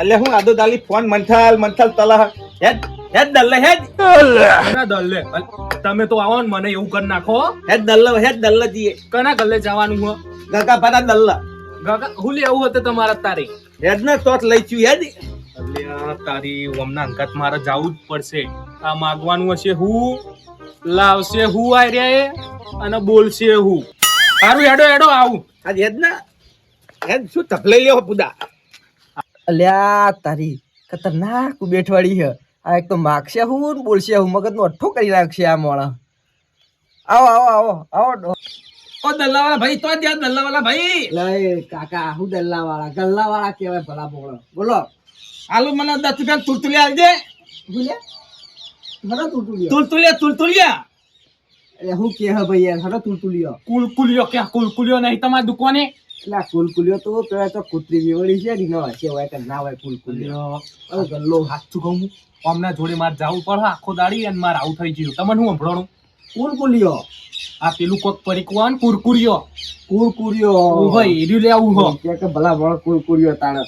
એટલે હું આદો દાલી ફોન મંથાલ મંથાલ તલા. હેડ હેડ દલ્લે હેડ. ના દલ્લે. તમે તો આવો ને મને એવું કરી નાખો હેડ દલ્લે હેડ દલ્લે જીએ. કના ગલ્લે જવાનું હો? ગગા પાડા દલ્લે. ગગા હું લેવું હતું તમારા તારે. હેડ ને તોત લઈ છું હેડ. અલ્યા તારી ઓમના અંકત મારે જવું જ પડશે. આ માગવાનું હશે હું લાવશે હું આ એ અને બોલશે હું. સારું હેડો હેડો આવું. આજ હેડ ના હેડ શું તપલાઈ લ્યો પુદા. અલ્યા તારી ખતરનાક બેઠવાડી છે. આ એક તો માગશે હું બોલશે હું મગજ નો અઠ્ઠો કરી નાખશે આ મોણા. આવો આવો આવો આવો. ઓ દલ્લાવાળા ભાઈ તો ત્યાં દલ્લાવાળા ભાઈ. લે કાકા હું દલ્લાવાળા ગલ્લાવાળા ગલ્લા કહેવાય ભલા બોળો બોલો. આલુ મને દસ રૂપિયા તુલતુલિયા આલજે બોલ્યા મને તુલતુલિયો? તુલતુલિયા તુલતુલિયા. એટલે હું કે હે ભાઈ યાર હરો તુલતુલિયો. કુલકુલિયો કે કુલકુલિયો નહીં તમારી દુકાને? એટલે કુલકુલિયો તો પેલા તો કૂતરી વિવડી છે ની હશે હોય કે ના હોય કુલકુલિયો. ગલ્લો હાથું કહું અમને જોડે મારે જવું પડે આખો દાડી અને મારે આવું થઈ ગયું. તમને હું સંભળાણું? કુલકુલિયો. આ પેલું કોક પરિકવાન કુરકુરિયો. કુરકુરિયો. ઓ ભાઈ એડ્યું લે આવું હો. કે કે ભલા ભલા કુરકુરિયો તાણે.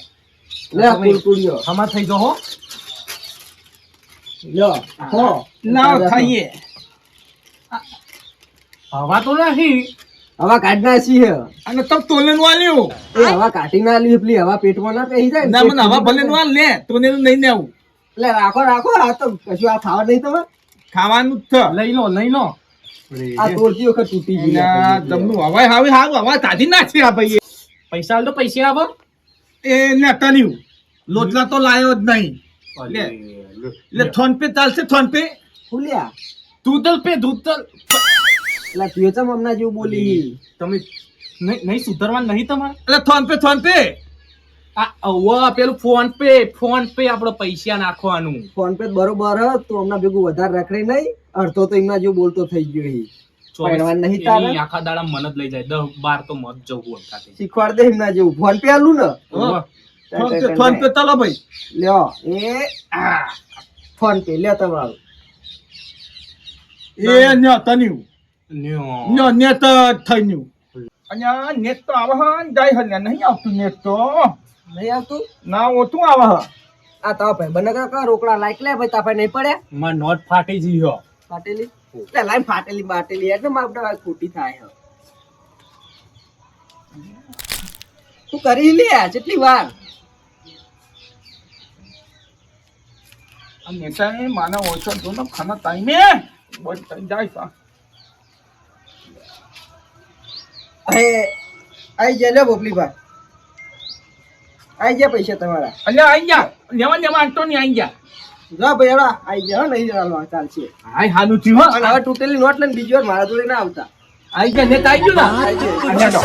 લે કુરકુરિયો. હમા થઈ જો હો. લ્યો હો. લાવ ખાઈએ. હવા તો નથી. હવા કાઢ નાખી હે? અને તમ તોલે નું આલ્યો? એ હવા કાઢી ના લી પેલી હવા પેટમાં ના પેહી જાય ના મને હવા ભલે નું આલ લે તોને નહીં ને આવું. એટલે રાખો રાખો આ તો કશું આ ખાવા નહીં તમે? ખાવાનું જ છે. લઈ લો લઈ લો. આ તોડતી વખત તૂટી ગઈ જમનું હવાય હવે હાવ હવા કાઢી છે આ ભાઈ પૈસા આલ તો પૈસા આવો એ ને નહીં લોટલા તો લાયો જ નહીં. લે. એટલે ફોન પે ચાલશે ફોન પે. ખુલ્યા દૂધલ પે દૂધલ એટલે તું હમણાં જેવું બોલી? તમે નહીં નહીં સુધારવા નહીં તમારે? એટલે ફોન પે ફોન પે. આ પેલું ફોન પે ફોન પે આપણે પૈસા નાખવાનું. ફોન પે બરોબર હ તું હમણાં ભેગું વધારે રખડે નહીં. અડધો તો એમના જેવું બોલતો થઈ ગયો હી પહેરવાન નહીં તારે? એની આખા દાડા મન જ લઈ જાય. દસ બાર તો મત જવું શીખવાડ દે એમના જેવું. ફોન પે આલું ને? ફોન પે ફોન ભાઈ. લ્યો એ ફોન પે લ્યો તમારું. એ ન્યો તન્યું. ન્યો. ન્યો નેત થઈ ન્યું. અહીંયા નેટ તો આવે હન ને જાય હે ને નહીં આવતું નેત તો. નહીં આવતું? ના ઓછું આવે હ આ તો ભાઈ બને કા? રોકડા લાઈક લે ભાઈ તાપે નહીં પડે માં નોટ ફાટી ગયો ફાટેલી? એટલે લાઈન ફાટેલી બાટેલી. એટલે મારે બધા ખોટી થાય હે? તું કરી લે કેટલી વાર. આ નેતા માના માને ઓછો તો ને ખાના ટાઈમે. બોલ જાય સા. અરે આઈ ગયા લે બોપલી ભાઈ. આઈ ગયા પૈસા તમારા. અલ્યા આઈ જા નેવા નેવા આંટો ની આઈ જા જો ભાઈ એડા આઈ ગયા હો, નહીં ચાલવા ચાલશે. હાય હાલું થયું હો. અને હવે તૂટેલી નોટ લઈને બીજી વાર મારા જોડે ના આવતા. આઈ જા નેતા આઈ ગયું ને? આઈ તમે અલ્યા તો.